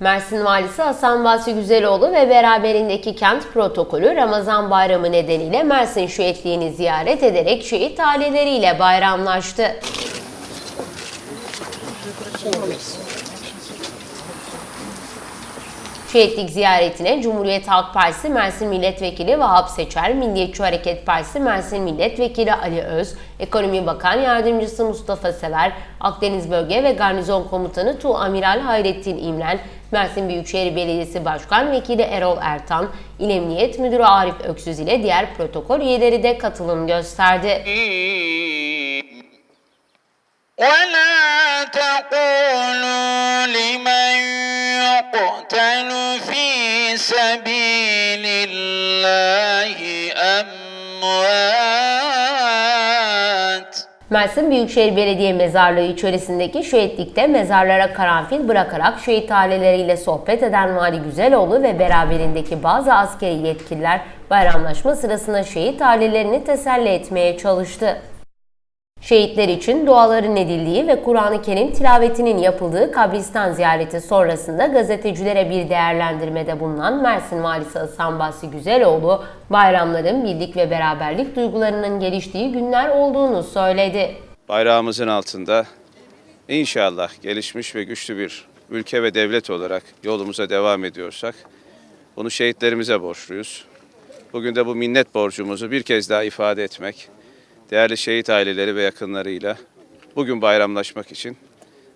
Mersin Valisi Hasan Basri Güzeloğlu ve beraberindeki kent protokolü Ramazan Bayramı nedeniyle Mersin Şehitliğini ziyaret ederek şehit aileleriyle bayramlaştı. Şehitlik ziyaretine Cumhuriyet Halk Partisi Mersin Milletvekili Vahap Seçer, Milliyetçi Hareket Partisi Mersin Milletvekili Ali Öz, Ekonomi Bakan Yardımcısı Mustafa Sever, Akdeniz Bölge ve Garnizon Komutanı Tu Amiral Hayrettin İmren, Mersin Büyükşehir Belediyesi Başkan Vekili Erol Ertan, İl Emniyet Müdürü Arif Öksüz ile diğer protokol üyeleri de katılım gösterdi. يقتل في سبيل الله أموات Mersin Büyükşehir Belediye Mezarlığı içerisindeki şehitlikte mezarlara karanfil bırakarak şehit aileleriyle sohbet eden Vali Güzeloğlu ve beraberindeki bazı askeri yetkililer bayramlaşma sırasında şehit ailelerini teselli etmeye çalıştı. Şehitler için duaların edildiği ve Kur'an-ı Kerim tilavetinin yapıldığı kabristan ziyareti sonrasında gazetecilere bir değerlendirmede bulunan Mersin Valisi Hasan Basri Güzeloğlu, bayramların birlik ve beraberlik duygularının geliştiği günler olduğunu söyledi. bayrağımızın altında inşallah gelişmiş ve güçlü bir ülke ve devlet olarak yolumuza devam ediyorsak bunu şehitlerimize borçluyuz. Bugün de bu minnet borcumuzu bir kez daha ifade etmek, değerli şehit aileleri ve yakınlarıyla bugün bayramlaşmak için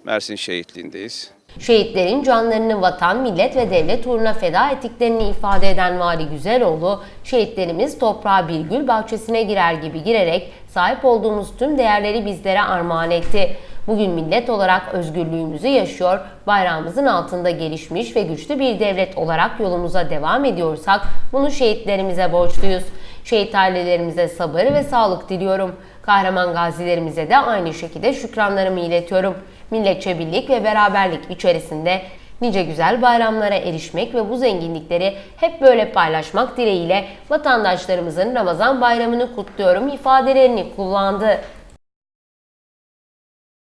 Mersin şehitliğindeyiz. Şehitlerin canlarını vatan, millet ve devlet uğruna feda ettiklerini ifade eden Vali Güzeloğlu, şehitlerimiz toprağa bir gül bahçesine girer gibi girerek sahip olduğumuz tüm değerleri bizlere armağan etti. Bugün millet olarak özgürlüğümüzü yaşıyor, bayrağımızın altında gelişmiş ve güçlü bir devlet olarak yolumuza devam ediyorsak bunu şehitlerimize borçluyuz. Şehit ailelerimize sabır ve sağlık diliyorum. Kahraman gazilerimize de aynı şekilde şükranlarımı iletiyorum. Milletçe birlik ve beraberlik içerisinde nice güzel bayramlara erişmek ve bu zenginlikleri hep böyle paylaşmak dileğiyle vatandaşlarımızın Ramazan bayramını kutluyorum ifadelerini kullandı.